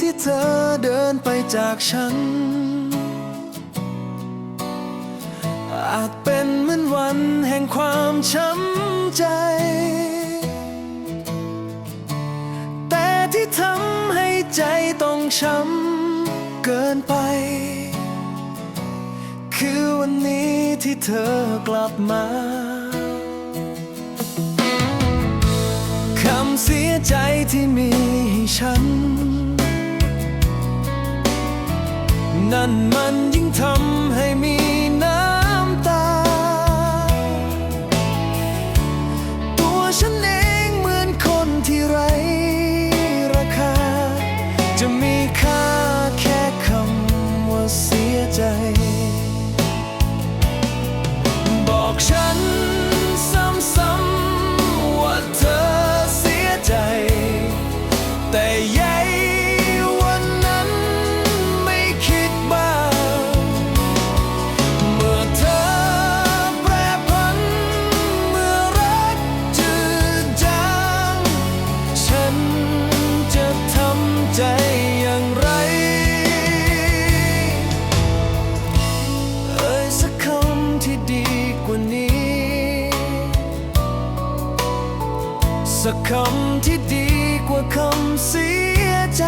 ที่เธอเดินไปจากฉัน อาจเป็นเหมือนวันแห่งความช้ำใจ แต่ที่ทำให้ใจต้องช้ำเกินไป คือวันนี้ที่เธอกลับมาคำเสียใจที่มีให้ฉัน นั่นมันยิ่งทำให้มีน้ำตา ตัวฉันเองเหมือนคนที่ไร้ราคา จะมีค่าแค่คำว่าเสียใจ สักคำที่ดีกว่าคำเสียใจ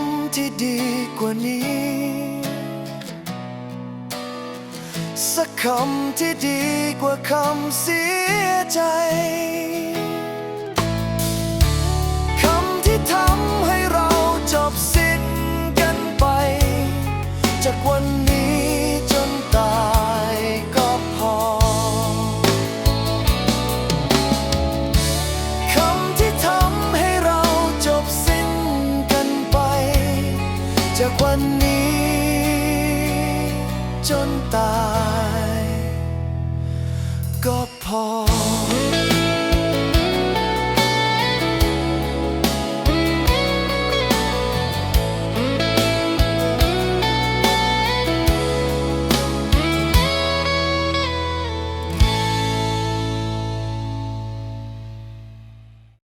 ำที่ดีกว่านี้ สักคำที่ดีกว่าคำเสียใจ จนตาย ก็พอ